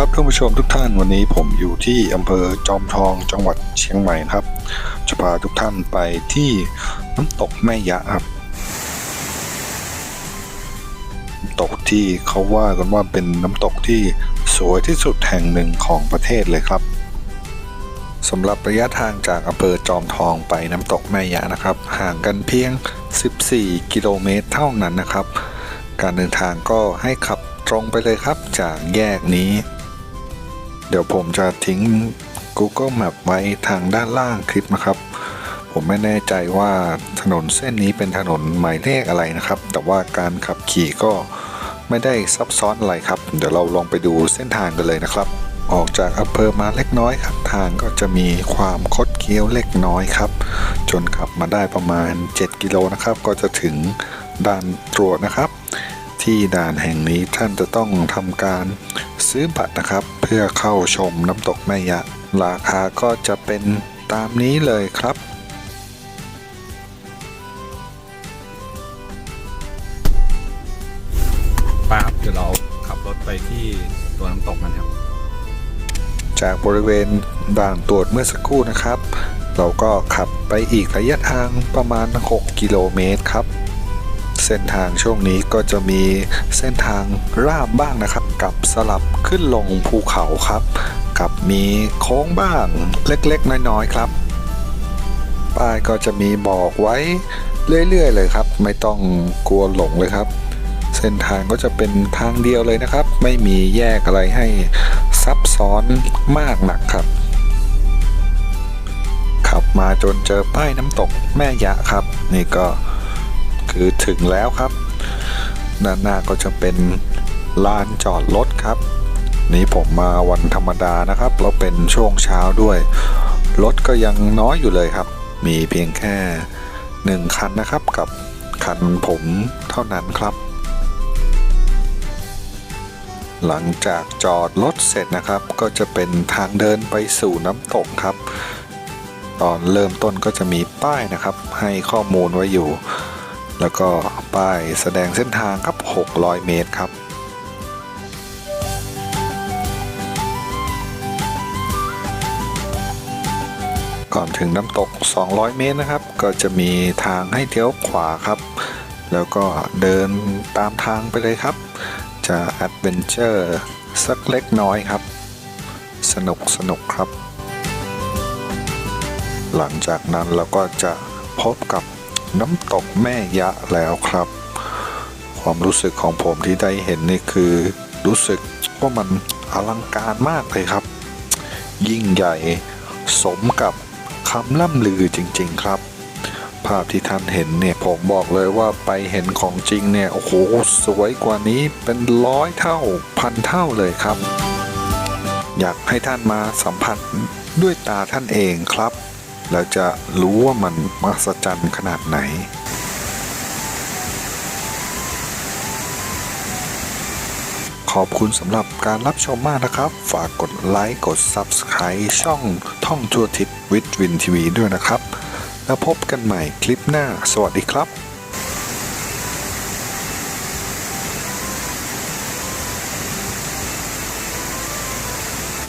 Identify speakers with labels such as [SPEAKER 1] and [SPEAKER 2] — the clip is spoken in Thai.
[SPEAKER 1] ครับท่านผู้ชมทุกท่านวันนี้ผมอยู่ที่อำเภอจอมทองจังหวัดเชียงใหม่ครับ จะพาทุกท่านไปที่น้ำตกแม่ยะครับน้ำตกที่เขาว่ากันว่าเป็นน้ำตกที่สวยที่สุดแห่งหนึ่งของประเทศเลยครับสำหรับระยะทางจากอำเภอจอมทองไปน้ำตกแม่ยะนะครับ ห่างกันเพียง 14 กิโลเมตรเท่านั้นนะครับ การเดินทางก็ให้ขับตรงไปเลยครับจากแยกนี้ เดี๋ยวผมจะทิ้ง Google Map ไว้ทางด้านล่างคลิปนะครับ ผมไม่แน่ใจว่าถนนเส้นนี้เป็นถนนหมายเลขอะไรนะครับ แต่ว่าการขับขี่ก็ไม่ได้ซับซ้อนอะไรครับ เดี๋ยวเราลองไปดูเส้นทางกันเลยนะครับ ออกจากอำเภอมาเล็กน้อยครับ ทางก็จะมีความคดเคี้ยวเล็กน้อยครับ จนขับมาได้ประมาณ 7 กิโลนะครับ ก็จะถึงด่านตรวจนะครับ ที่ด่านแห่งนี้ท่านจะต้องทำการ ซื้อบัตรนะครับ เพื่อเข้าชมน้ำตกแม่ยะ ราคาก็จะเป็นตามนี้เลยครับ
[SPEAKER 2] ไปครับเดี๋ยวเราขับรถไปที่ตัวน้ำตกกันครับ
[SPEAKER 1] จากบริเวณด่านตรวจเมื่อสักครู่นะครับ เราก็ขับไปอีกระยะทางประมาณ 6 กิโลเมตรครับ เส้นทางช่วงนี้ก็จะมีเส้นทางราบบ้างนะครับ กับสลับขึ้นลงภูเขาครับ กับมีโค้งบ้างเล็กๆ น้อยๆครับ ป้ายก็จะมีบอกไว้เรื่อยๆ เลยครับ ไม่ต้องกลัวหลงเลยครับ เส้นทางก็จะเป็นทางเดียวเลยนะครับ ไม่มีแยกอะไรให้ซับซ้อนมากหนักครับขับมาจนเจอป้ายน้ำตกแม่ยะครับ นี่ก็ คือถึงแล้วครับด้านหน้าก็จะเป็นลานจอดรถครับ นี่ผมมาวันธรรมดานะครับแล้วเป็นช่วงเช้าด้วยรถก็ยังน้อยอยู่เลยครับ มีเพียงแค่หนึ่งคันนะครับกับคันผมเท่านั้นครับ หลังจากจอดรถเสร็จนะครับ ก็จะเป็นทางเดินไปสู่น้ำตกครับ ตอนเริ่มต้นก็จะมีป้ายนะครับ ให้ข้อมูลไว้อยู่ แล้วก็ป้ายแสดงเส้นทางครับ 600 เมตรครับ ก่อนถึงน้ำตก 200 เมตรนะครับ ก็จะมีทางให้เลี้ยวขวาครับ แล้วก็เดินตามทางไปเลยครับ จะแอดเวนเจอร์สักเล็กน้อยครับ สนุกสนุกครับ หลังจากนั้นเราก็จะพบกับ น้ำตกแม่ยะแล้วครับ ความรู้สึกของผมที่ได้เห็นนี่คือ รู้สึกว่ามันอลังการมากเลยครับ ยิ่งใหญ่สมกับคำล่ำลือจริง ๆ ครับ ภาพที่ท่านเห็นเนี่ยผมบอกเลยว่าไปเห็นของจริงเนี่ยโอ้โหสวยกว่านี้เป็นร้อยเท่าพันเท่าเลยครับ อยากให้ท่านมาสัมผัสด้วยตาท่านเองครับ แล้วจะรู้ว่ามันมหัศจรรย์ขนาดไหน ขอบคุณสำหรับการรับชมมากนะครับ ฝากกดไลค์กด Subscribe ช่องท่องทั่วทิศวิทวินทีวีด้วยนะครับ แล้วพบกันใหม่คลิปหน้า สวัสดีครับ